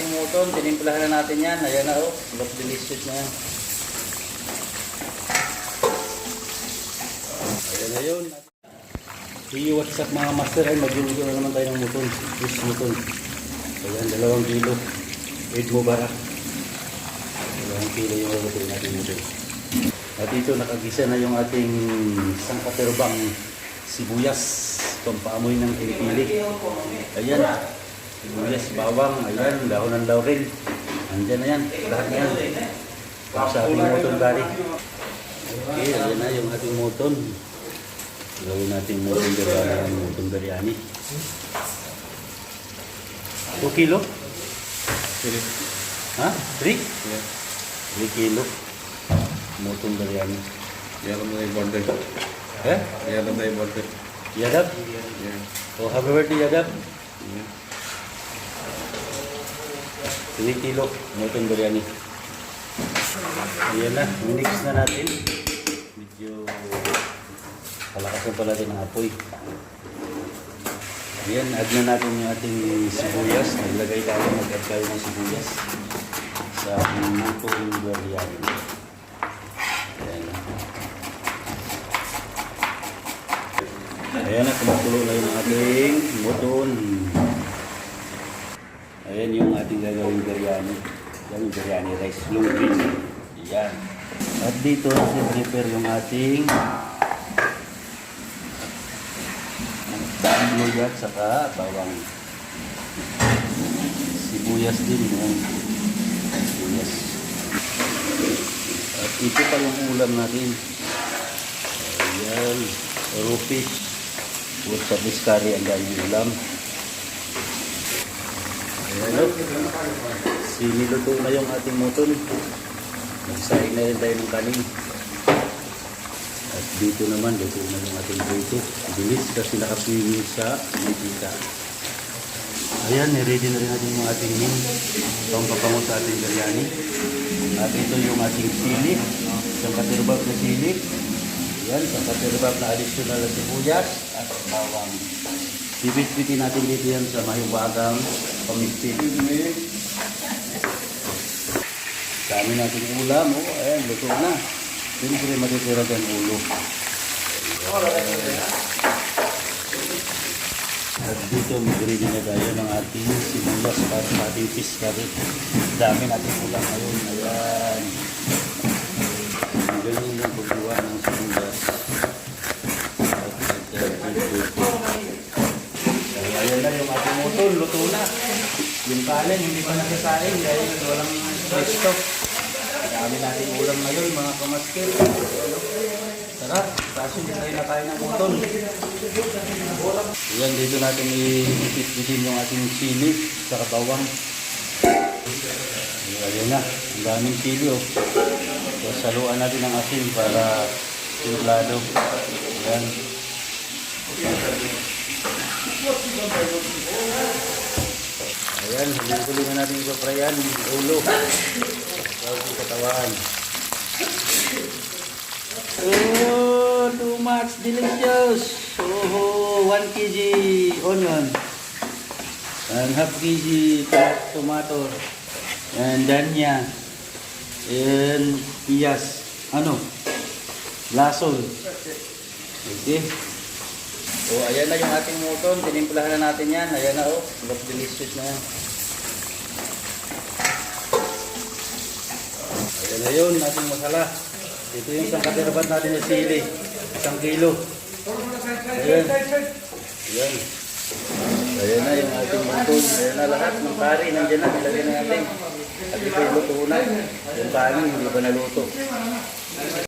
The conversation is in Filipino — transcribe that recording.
ating muton. Tinimplahan na natin yan. Ayan na oh. Look delicious na yan. Ayan na yun. Hey, what's up mga master? Ay, magluluto na naman tayo ng muton. Fish muton. Ayan, dalawang kilo. Eid mo bara. Dalawang kilo yung lulutuin natin muton. At dito nakagisa na yung ating sangkaterbang sibuyas. Pampaamoy ng pili. Ayan. Sibuyas, bawang, ayan, dahon ng laurel. Andyan na yan. Lahat na yan. Para sa ating muton gari. Okay, ayan na yung ating muton. Gawin natin muton biryani, muton biryani. 2 kilo? Philip. Ha? 3? Yeah. 3 kilo. Muton biryani. Yalam na yung birthday. Eh? Yalam na yung birthday. Yadab? Yeah. Oh, happy birthday, Yadab. Yeah. 3 kilo, muton biryani. Ayan na, mix na natin. Medyo palakasan pa natin ang apoy. Ayan, add na natin yung ating sibuyas. Naglagay tayo, nag-add tayo ng sibuyas sa ating muton biryani. Ayan na. Ayan na, kumukulo na yung ating muton. Ayan yung ating gagawing biryani. Yan yung biryani rice, long green. Ayan. At dito, prepare yung ating daan at saka bawang sibuyas din. Yan. Sibuyas. At ito pa yung ulam natin. Ayan. Rufish. Puro sa biskari ang daming ulam. Ayan o. Siniluto na yung ating muton. Nagsaing na rin tayo ng kanin. At dito naman, luto na yung ating buto. Bilis kasi nakapili sa mantika. Ayan, niready na rin natin yung ating min. Itong papango sa ating biryani. At ito yung ating sili. Isang katirbab na sili. Ayan, isang katirbab na additional na sibuyas at bawang. Bibit-bitin natin dito yan sa mahiwagang pamigpit. Dami natin ulam, oh, ayan, luto na. Siyempre, matitira dyan ulo. At dito, mag-ready na tayo ng ating sibuyas para sa ating fish curry. Dami natin ulam ngayon, ayan. Ang Ganyan yung paggawa ng sibuyas. At nagdadito. Ay, ayan na yung ating motor, luto na. Yung kanin, hindi pa nasasaing dahil walang resto. Dami natin ulam ngayon, mga kamaskil. Tara, kaso hindi tayo nakain ng utol. Ayan, dito natin i-fit-fitin yung ating chili sa bawang. Ayan na, ang daming chili oh. So, saluan natin ng asin para simplado. Ayan. Ayan, huli na natin sa prayan, ulo. Tawag yung katawan. Oh, too much delicious. Oh, 1 kg onion. And half kg tomato. And danya. And piyas. Ano? Lasol. Okay. So, ayan na yung ating muton. Tinimplahan na natin yan. Ayan na, oh. Look delicious na yan. Ayan na yun, ating masala. Ito yung isang katirabat natin na sili. Isang kilo. Ayan. Ayan. Ayan na yung ating muton. Ayan na lahat ng pari. Nandiyan na, nilagay na natin. At ito yung luto na. Yung kanin, hindi pa naluto.